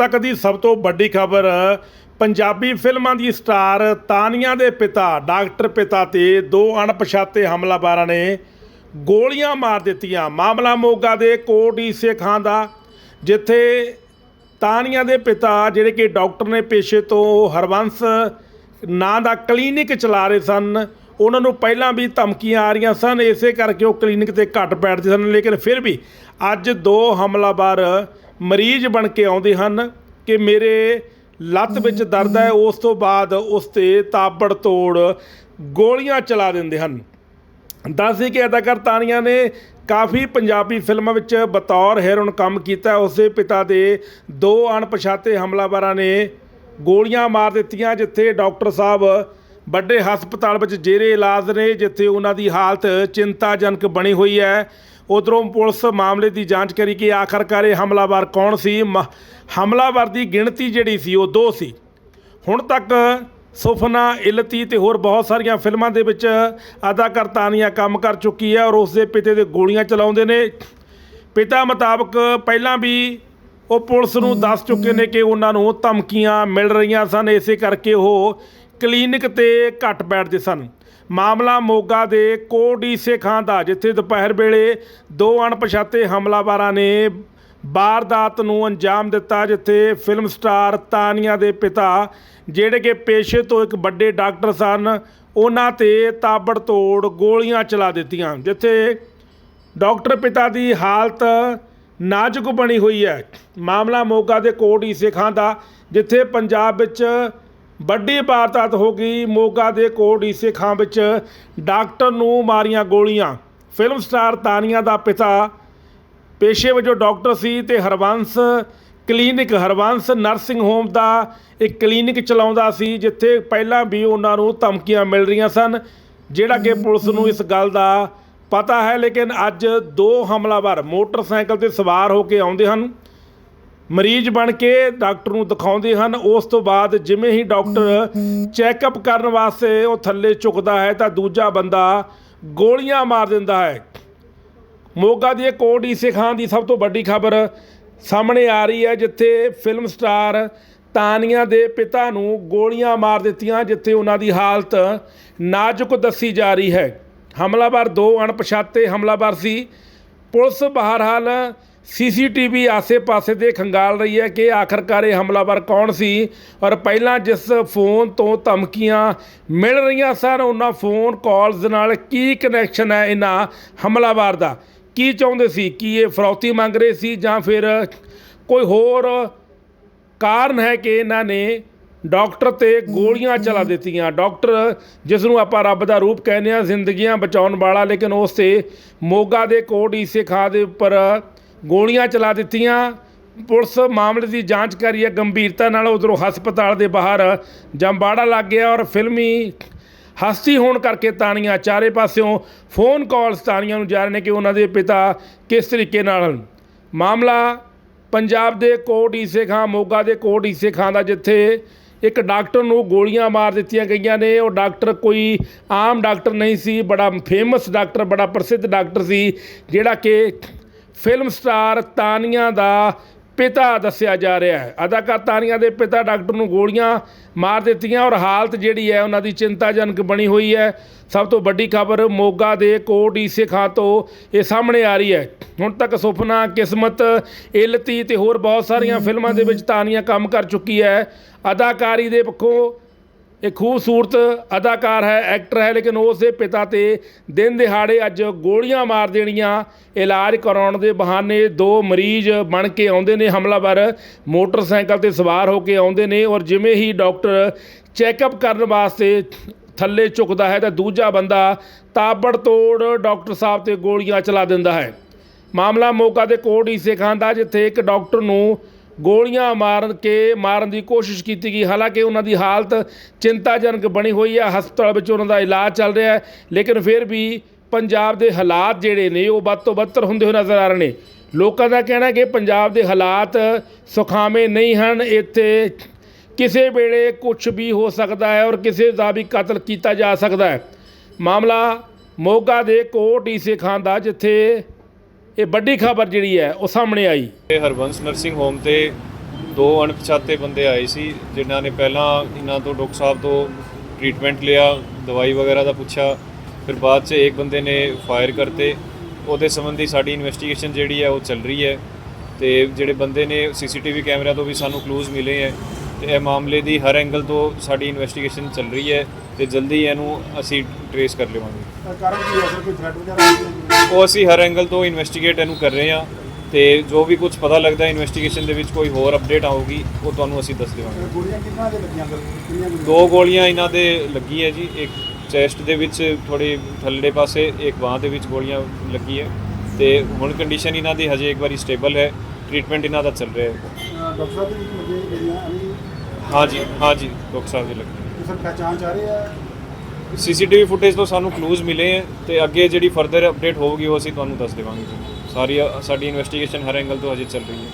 ਤੱਕ ਦੀ ਸਭ ਤੋਂ ਵੱਡੀ ਖਬਰ, ਪੰਜਾਬੀ ਫਿਲਮਾਂ ਦੀ ਸਟਾਰ ਤਾਨੀਆ ਦੇ ਪਿਤਾ, ਡਾਕਟਰ ਪਿਤਾ ਤੇ ਦੋ ਅਣਪਛਾਤੇ ਹਮਲਾਵਰਾਂ ਨੇ ਗੋਲੀਆਂ ਮਾਰ ਦਿੱਤੀਆਂ। ਮਾਮਲਾ ਮੋਗਾ ਦੇ ਕੋਟ ਈਸੇ ਖਾਂ ਦਾ, ਜਿੱਥੇ ਤਾਨੀਆ ਦੇ ਪਿਤਾ ਜਿਹੜੇ ਕਿ ਡਾਕਟਰ ਨੇ ਪੇਸ਼ੇ ਤੋਂ ਹਰਵੰਸ ਨਾਂ ਦਾ ਕਲੀਨਿਕ ਚਲਾ ਰਹੇ ਸਨ, ਉਹਨਾਂ ਨੂੰ ਪਹਿਲਾਂ ਵੀ ਧਮਕੀਆਂ ਆ ਰਹੀਆਂ ਸਨ। ਇਸੇ ਕਰਕੇ ਉਹ ਕਲੀਨਿਕ ਤੇ ਘੱਟ ਬੈਠਦੇ ਸਨ, ਲੇਕਿਨ ਫਿਰ ਵੀ ਅੱਜ ਦੋ ਹਮਲਾਵਰ ਮਰੀਜ਼ ਬਣ ਕੇ ਆਉਂਦੇ ਹਨ ਕਿ ਮੇਰੇ ਲੱਤ ਵਿੱਚ ਦਰਦ ਹੈ, ਉਸ ਤੋਂ ਬਾਅਦ ਉਸ ਤੇ ਤਾਬੜ ਤੋੜ ਗੋਲੀਆਂ ਚਲਾ ਦਿੰਦੇ ਹਨ। ਦੱਸਦੀ ਕਿ ਅਦਾਕਾਰ ਤਾਨੀਆਂ ਨੇ ਕਾਫੀ ਪੰਜਾਬੀ ਫਿਲਮਾਂ ਵਿੱਚ ਬਤੌਰ ਹੀਰੋਇਨ ਕੰਮ ਕੀਤਾ। ਉਸਦੇ ਪਿਤਾ ਦੇ ਦੋ ਅਣਪਛਾਤੇ ਹਮਲਾਵਰਾਂ ਨੇ ਗੋਲੀਆਂ ਮਾਰ ਦਿੱਤੀਆਂ, ਜਿੱਥੇ ਡਾਕਟਰ ਸਾਹਿਬ ਵੱਡੇ ਹਸਪਤਾਲ ਵਿੱਚ ਜੇਰੇ ਇਲਾਜ ਨੇ, ਜਿੱਥੇ ਉਹਨਾਂ ਦੀ ਹਾਲਤ ਚਿੰਤਾਜਨਕ ਬਣੀ ਹੋਈ ਹੈ। ਉਧਰੋਂ ਪੁਲਿਸ ਮਾਮਲੇ ਦੀ ਜਾਂਚ ਕਰੀ ਕਿ ਆਖਰਕਾਰ ਇਹ ਹਮਲਾਵਰ ਕੌਣ ਸੀ? ਮ- ਹਮਲਾਵਰ ਦੀ ਗਿਣਤੀ ਜਿਹੜੀ ਸੀ ਉਹ ਦੋ ਸੀ। ਹੁਣ ਤੱਕ ਸੁਫਨਾ, ਇਲਤੀ ਤੇ ਹੋਰ ਬਹੁਤ ਸਾਰੀਆਂ ਫਿਲਮਾਂ ਦੇ ਵਿੱਚ ਅਦਾਕਾਰ ਤਾਨੀਆ ਕੰਮ ਕਰ ਚੁੱਕੀ ਹੈ ਔਰ ਉਸ ਦੇ ਪਿਤਾ ਦੇ ਗੋਲੀਆਂ ਚਲਾਉਂਦੇ ਨੇ। ਪਿਤਾ ਮੁਤਾਬਕ ਪਹਿਲਾਂ ਵੀ ਉਹ ਪੁਲਿਸ ਨੂੰ ਦੱਸ ਚੁੱਕੇ ਨੇ ਕਿ ਉਹਨਾਂ ਨੂੰ ਧਮਕੀਆਂ ਮਿਲ ਰਹੀਆਂ ਸਨ। ਇਸੇ ਕਰਕੇ ਉਹ ਕਲੀਨਿਕ ਤੇ ਘੱਟ ਬੈਠਦੇ ਸਨ। ਮਾਮਲਾ ਮੋਗਾ ਦੇ ਕੋਡੀਸੇ ਖਾਂ ਦਾ, ਜਿੱਥੇ ਦੁਪਹਿਰ ਵੇਲੇ ਦੋ ਅਣਪਛਾਤੇ ਹਮਲਾਵਰਾਂ ਨੇ ਵਾਰਦਾਤ ਨੂੰ ਅੰਜਾਮ ਦਿੱਤਾ, ਜਿੱਥੇ ਫਿਲਮ ਸਟਾਰ ਤਾਨੀਆ ਦੇ ਪਿਤਾ, ਜਿਹੜੇ ਕਿ ਪੇਸ਼ੇ ਤੋਂ ਇੱਕ ਵੱਡੇ ਡਾਕਟਰ ਸਨ, ਉਹਨਾਂ ਤੇ ਤਾਬੜਤੋੜ ਗੋਲੀਆਂ ਚਲਾ ਦਿੱਤੀਆਂ, ਜਿੱਥੇ ਡਾਕਟਰ ਪਿਤਾ ਦੀ ਹਾਲਤ ਨਾਜ਼ੁਕ ਬਣੀ ਹੋਈ ਹੈ। ਮਾਮਲਾ ਮੋਗਾ ਦੇ ਕੋਟ ਈਸੇ ਖਾਂ ਦਾ, ਜਿੱਥੇ ਪੰਜਾਬ ਵਿੱਚ ਵੱਡੀ ਵਾਰਦਾਤ ਹੋ ਗਈ। ਮੋਗਾ ਦੇ ਕੋਟ ਈਸੇ ਖਾਂ ਵਿੱਚ ਡਾਕਟਰ ਨੂੰ ਮਾਰੀਆਂ ਗੋਲੀਆਂ। ਫਿਲਮ ਸਟਾਰ ਤਾਨੀਆ ਦਾ ਪਿਤਾ ਪੇਸ਼ੇ ਵਜੋਂ ਡਾਕਟਰ ਸੀ ਤੇ Harvans clinic, Harvans nursing home ਦਾ ਇੱਕ ਕਲੀਨਿਕ ਚਲਾਉਂਦਾ ਸੀ, ਜਿੱਥੇ ਪਹਿਲਾਂ ਵੀ ਉਹਨਾਂ ਨੂੰ ਧਮਕੀਆਂ ਮਿਲ ਰਹੀਆਂ ਸਨ, ਜਿਹੜਾ ਕਿ ਪੁਲਿਸ ਨੂੰ ਇਸ ਗੱਲ ਦਾ ਪਤਾ ਹੈ। ਲੇਕਿਨ ਅੱਜ ਦੋ ਹਮਲਾਵਰ ਮੋਟਰਸਾਈਕਲ ਤੇ ਸਵਾਰ ਹੋ ਕੇ ਆਉਂਦੇ ਹਨ। ਮਰੀਜ਼ ਬਣ ਕੇ ਡਾਕਟਰ ਨੂੰ ਦਿਖਾਉਂਦੇ ਹਨ। ਉਸ ਤੋਂ ਬਾਅਦ ਜਿਵੇਂ ਹੀ ਡਾਕਟਰ ਚੈੱਕਅਪ ਕਰਨ ਵਾਸਤੇ ਉਹ ਥੱਲੇ ਝੁਕਦਾ ਹੈ ਤਾਂ ਦੂਜਾ ਬੰਦਾ ਗੋਲੀਆਂ ਮਾਰ ਦਿੰਦਾ ਹੈ। ਮੋਗਾ ਦੀ ਕੋਡੀ ਸਿਖਾਂ ਦੀ ਸਭ ਤੋਂ ਵੱਡੀ ਖਬਰ ਸਾਹਮਣੇ ਆ ਰਹੀ ਹੈ, ਜਿੱਥੇ ਫਿਲਮ ਸਟਾਰ ਤਾਨੀਆ ਦੇ ਪਿਤਾ ਨੂੰ ਗੋਲੀਆਂ ਮਾਰ ਦਿੱਤੀਆਂ, ਜਿੱਥੇ ਉਹਨਾਂ ਦੀ ਹਾਲਤ ਨਾਜ਼ੁਕ ਦੱਸੀ ਜਾ ਰਹੀ ਹੈ। ਹਮਲਾਵਰ ਦੋ ਅਣਪਛਾਤੇ ਹਮਲਾਵਰ ਸੀ। ਪੁਲਿਸ ਬਹਰਹਾਲ ਸੀਸੀਟੀਵੀ ਆਸੇ-ਪਾਸੇ ਦੇ ਖੰਗਾਲ ਰਹੀ ਹੈ ਕਿ ਆਖਰਕਾਰ ਇਹ ਹਮਲਾਵਰ ਕੌਣ ਸੀ? ਔਰ ਪਹਿਲਾਂ ਜਿਸ ਫੋਨ ਤੋਂ ਧਮਕੀਆਂ ਮਿਲ ਰਹੀਆਂ ਸਨ, ਉਹਨਾਂ ਫੋਨ ਕਾਲਸ ਨਾਲ ਕੀ ਕਨੈਕਸ਼ਨ ਹੈ ਇਹਨਾਂ ਹਮਲਾਵਰ ਦਾ? ਕੀ ਚਾਹੁੰਦੇ ਸੀ? ਕੀ ਇਹ ਫਰੌਤੀ ਮੰਗ ਰਹੇ ਸੀ ਜਾਂ ਫਿਰ ਕੋਈ ਹੋਰ ਕਾਰਨ ਹੈ ਕਿ ਇਹਨਾਂ ਨੇ ਡਾਕਟਰ ਤੇ ਗੋਲੀਆਂ ਚਲਾ ਦਿੱਤੀਆਂ? ਡਾਕਟਰ, ਜਿਸ ਨੂੰ ਆਪਾਂ ਰੱਬ ਦਾ ਰੂਪ ਕਹਿੰਦੇ ਆ ਜ਼ਿੰਦਗੀਆਂ ਬਚਾਉਣ ਵਾਲਾ, ਲੇਕਿਨ ਉਸ ਤੇ ਮੋਗਾ ਦੇ ਕੋਟ ਈਸੇ ਖਾਂ ਦੇ ਉੱਪਰ ਗੋਲੀਆਂ ਚਲਾ ਦਿੱਤੀਆਂ। ਪੁਲਿਸ ਮਾਮਲੇ ਦੀ ਜਾਂਚ ਕਰ ਰਹੀ ਹੈ। ਗੰਭੀਰਤਾ ਨਾਲ ਉਧਰੋਂ ਹਸਪਤਾਲ ਦੇ ਬਾਹਰ ਜੰਬਾੜਾ ਲੱਗ ਗਿਆ ਔਰ ਫਿਲਮੀ ਹਸਤੀ ਹੋਣ ਕਰਕੇ ਤਾਨੀਆਂ ਚਾਰੇ ਪਾਸਿਓਂ ਫੋਨ ਕਾਲਸ ਤਾਨੀਆਂ ਨੂੰ ਜਾ ਰਹੇ ਨੇ ਕਿ ਉਹਨਾਂ ਦੇ ਪਿਤਾ ਕਿਸ ਤਰੀਕੇ ਨਾਲ ਮਾਮਲਾ ਪੰਜਾਬ ਦੇ ਕੋਟ ਈਸੇ ਖਾਂ, ਮੋਗਾ ਦੇ ਕੋਟ ਈਸੇ ਖਾਂ ਦਾ, ਜਿੱਥੇ ਇੱਕ ਡਾਕਟਰ ਨੂੰ ਗੋਲੀਆਂ ਮਾਰ ਦਿੱਤੀਆਂ ਗਈਆਂ ਨੇ। ਉਹ ਡਾਕਟਰ ਕੋਈ ਆਮ ਡਾਕਟਰ ਨਹੀਂ ਸੀ, ਬੜਾ ਫੇਮਸ ਡਾਕਟਰ, ਬੜਾ ਪ੍ਰਸਿੱਧ ਡਾਕਟਰ ਸੀ, ਜਿਹੜਾ ਕਿ ਫਿਲਮ ਸਟਾਰ ਤਾਨੀਆ ਦਾ ਪਿਤਾ ਦੱਸਿਆ ਜਾ ਰਿਹਾ ਹੈ। ਅਦਾਕਾਰ ਤਾਨੀਆ ਦੇ ਪਿਤਾ ਡਾਕਟਰ ਨੂੰ ਗੋਲੀਆਂ ਮਾਰ ਦਿੱਤੀਆਂ ਔਰ ਹਾਲਤ ਜਿਹੜੀ ਹੈ ਉਹਨਾਂ ਦੀ ਚਿੰਤਾਜਨਕ ਬਣੀ ਹੋਈ ਹੈ। ਸਭ ਤੋਂ ਵੱਡੀ ਖਬਰ ਮੋਗਾ ਦੇ ਕੋਟ ਈਸੇ ਖਾਂ ਤੋਂ ਇਹ ਸਾਹਮਣੇ ਆ ਰਹੀ ਹੈ। ਹੁਣ ਤੱਕ ਸੁਪਨਾ ਕਿਸਮਤ ਇਲਤੀ ਤੇ ਹੋਰ ਬਹੁਤ ਸਾਰੀਆਂ ਫਿਲਮਾਂ ਦੇ ਵਿੱਚ ਤਾਨੀਆ ਕੰਮ ਕਰ ਚੁੱਕੀ ਹੈ। ਅਦਾਕਾਰੀ ਦੇ ਪੱਖੋਂ ਇਹ ਖੂਬਸੂਰਤ ਅਦਾਕਾਰ ਹੈ, ਐਕਟਰ ਹੈ, ਲੇਕਿਨ ਉਸ ਦੇ ਪਿਤਾ ਤੇ ਦਿਨ ਦਿਹਾੜੇ ਅੱਜ ਗੋਲੀਆਂ ਮਾਰ ਦੇਣੀਆਂ, ਇਲਾਜ ਕਰਾਉਣ ਦੇ ਬਹਾਨੇ ਦੋ ਮਰੀਜ਼ ਬਣ ਕੇ ਆਉਂਦੇ ਨੇ ਹਮਲਾਵਰ, ਮੋਟਰਸਾਈਕਲ ਤੇ ਸਵਾਰ ਹੋ ਕੇ ਆਉਂਦੇ ਨੇ ਔਰ ਜਿਵੇਂ ਹੀ ਡਾਕਟਰ ਚੈੱਕਅਪ ਕਰਨ ਵਾਸਤੇ ਥੱਲੇ ਝੁਕਦਾ ਹੈ ਤਾਂ ਦੂਜਾ ਬੰਦਾ ਤਾਬੜ ਤੋੜ ਡਾਕਟਰ ਸਾਹਿਬ ਤੇ ਗੋਲੀਆਂ ਚਲਾ ਦਿੰਦਾ ਹੈ। ਮਾਮਲਾ ਮੋਗਾ ਦੇ ਕੋਟ ਈਸੇ ਖਾਨ ਦਾ ਜਿੱਥੇ ਇੱਕ ਡਾਕਟਰ ਨੂੰ ਗੋਲੀਆਂ ਮਾਰਨ ਕੇ, ਮਾਰਨ ਦੀ ਕੋਸ਼ਿਸ਼ ਕੀਤੀ ਗਈ। ਹਾਲਾਂਕਿ ਉਹਨਾਂ ਦੀ ਹਾਲਤ ਚਿੰਤਾਜਨਕ ਬਣੀ ਹੋਈ ਹੈ। ਹਸਪਤਾਲ ਵਿੱਚ ਉਹਨਾਂ ਦਾ ਇਲਾਜ ਚੱਲ ਰਿਹਾ ਹੈ। ਲੇਕਿਨ ਫਿਰ ਵੀ ਪੰਜਾਬ ਦੇ ਹਾਲਾਤ ਜਿਹੜੇ ਨੇ, ਉਹ ਵੱਧ ਤੋਂ ਬੱਤਰ ਹੁੰਦੇ ਹੋਏ ਨਜ਼ਰ ਆ ਰਹੇ ਨੇ। ਲੋਕਾਂ ਦਾ ਕਹਿਣਾ ਕਿ ਪੰਜਾਬ ਦੇ ਹਾਲਾਤ ਸੁਖਾਵੇਂ ਨਹੀਂ ਹਨ। ਇੱਥੇ ਕਿਸੇ ਵੇਲੇ ਕੁਝ ਵੀ ਹੋ ਸਕਦਾ ਹੈ ਔਰ ਕਿਸੇ ਦਾ ਵੀ ਕਤਲ ਕੀਤਾ ਜਾ ਸਕਦਾ ਹੈ। ਮਾਮਲਾ ਮੋਗਾ ਦੇ ਕੋਟ ਈਸੇ ਖਾਨ ਦਾ, ਜਿੱਥੇ ਇਹ ਵੱਡੀ ਖਬਰ ਜਿਹੜੀ ਹੈ, ਉਹ ਸਾਹਮਣੇ ਆਈ। ਇਹ ਹਰਬੰਸ ਨਰਸਿੰਗ ਹੋਮ ਤੇ ਦੋ ਅਣਪਛਾਤੇ ਬੰਦੇ ਆਏ ਸੀ, ਜਿਨ੍ਹਾਂ ਨੇ ਪਹਿਲਾਂ ਇਹਨਾਂ ਤੋਂ ਡਾਕਟਰ ਸਾਹਿਬ ਤੋਂ ਟ੍ਰੀਟਮੈਂਟ ਲਿਆ, ਦਵਾਈ ਵਗੈਰਾ ਦਾ ਪੁੱਛਿਆ, ਫਿਰ ਬਾਅਦ 'ਚ ਇੱਕ ਬੰਦੇ ਨੇ ਫਾਇਰ ਕਰਤੇ। ਉਹਦੇ ਸੰਬੰਧੀ ਸਾਡੀ ਇਨਵੈਸਟੀਗੇਸ਼ਨ ਜਿਹੜੀ ਹੈ, ਉਹ ਚੱਲ ਰਹੀ ਹੈ। ਤੇ ਜਿਹੜੇ ਬੰਦੇ ਨੇ ਸੀਸੀਟੀਵੀ ਕੈਮਰਿਆਂ ਤੋਂ ਵੀ ਸਾਨੂੰ ਕਲੂਜ਼ ਮਿਲੇ ਹੈ। ਤੇ ਇਹ ਮਾਮਲੇ ਦੀ ਹਰ ਐਂਗਲ ਤੋਂ ਸਾਡੀ ਇਨਵੈਸਟੀਗੇਸ਼ਨ ਚੱਲ ਰਹੀ ਹੈ ਤੇ ਜਲਦੀ ਇਹਨੂੰ ਅਸੀਂ ਟਰੇਸ ਕਰ ਲਵਾਂਗੇ। ਕਾਰਨ ਕੀ ਹੈ? ਸਰ ਕੋਈ ਥ੍ਰੈਟ ਵਗੈਰਾ ਹੈ ਉਹ ਅਸੀਂ ਹਰ ਐਂਗਲ ਤੋਂ ਇਨਵੈਸਟੀਗੇਟ ਇਹਨੂੰ ਕਰ ਰਹੇ ਹਾਂ ਤੇ ਜੋ ਵੀ ਕੁਝ ਪਤਾ ਲੱਗਦਾ ਇਨਵੈਸਟੀਗੇਸ਼ਨ ਦੇ ਵਿੱਚ ਕੋਈ ਹੋਰ ਅਪਡੇਟ ਆਊਗੀ ਉਹ ਤੁਹਾਨੂੰ ਅਸੀਂ ਦੱਸ ਦੇਵਾਂਗੇ। ਗੋਲੀਆਂ ਕਿੰਨਾ ਦੇ ਲੱਗੀਆਂ? ਸਰ ਕਿੰਨੀਆਂ ਗੋਲੀਆਂ? ਦੋ ਗੋਲੀਆਂ ਇਹਨਾਂ ਦੇ ਲੱਗੀ ਹੈ ਜੀ ਇੱਕ ਚੈਸਟ ਦੇ ਵਿੱਚ ਥੋੜੀ ਥੱਲੜੇ ਪਾਸੇ ਇੱਕ ਬਾਹ ਦੇ ਵਿੱਚ ਗੋਲੀਆਂ ਲੱਗੀ ਹੈ ਤੇ ਹੁਣ ਕੰਡੀਸ਼ਨ ਇਹਨਾਂ ਦੀ ਹਜੇ ਇੱਕ ਵਾਰੀ ਸਟੇਬਲ ਹੈ ਟ੍ਰੀਟਮੈਂਟ ਇਹਨਾਂ ਦਾ ਚੱਲ ਰਿਹਾ ਹੈ। ਡਾਕਟਰ ਸਾਹਿਬ ਹਾਂਜੀ ਹਾਂਜੀ ਡਾਕਟਰ ਸਾਹਿਬ ਦੀ ਲੱਗੀ। ਸਰ ਪਹਿਚਾਣ ਚ ਆ ਰਹੇ ਆ ਸੀਸੀਟੀਵੀ ਫੁਟੇਜ ਤੋਂ ਸਾਨੂੰ ਕਲੂਜ਼ ਮਿਲੇ ਹੈ ਤੇ ਅੱਗੇ ਜਿਹੜੀ ਫਰਦਰ ਅਪਡੇਟ ਹੋਊਗੀ ਉਹ ਅਸੀਂ ਤੁਹਾਨੂੰ ਦੱਸ ਦੇਵਾਂਗੇ ਸਾਰੀ ਸਾਡੀ ਇਨਵੈਸਟੀਗੇਸ਼ਨ ਹਰ ਐਂਗਲ ਤੋਂ ਅਜੇ ਚੱਲ ਰਹੀ ਹੈ।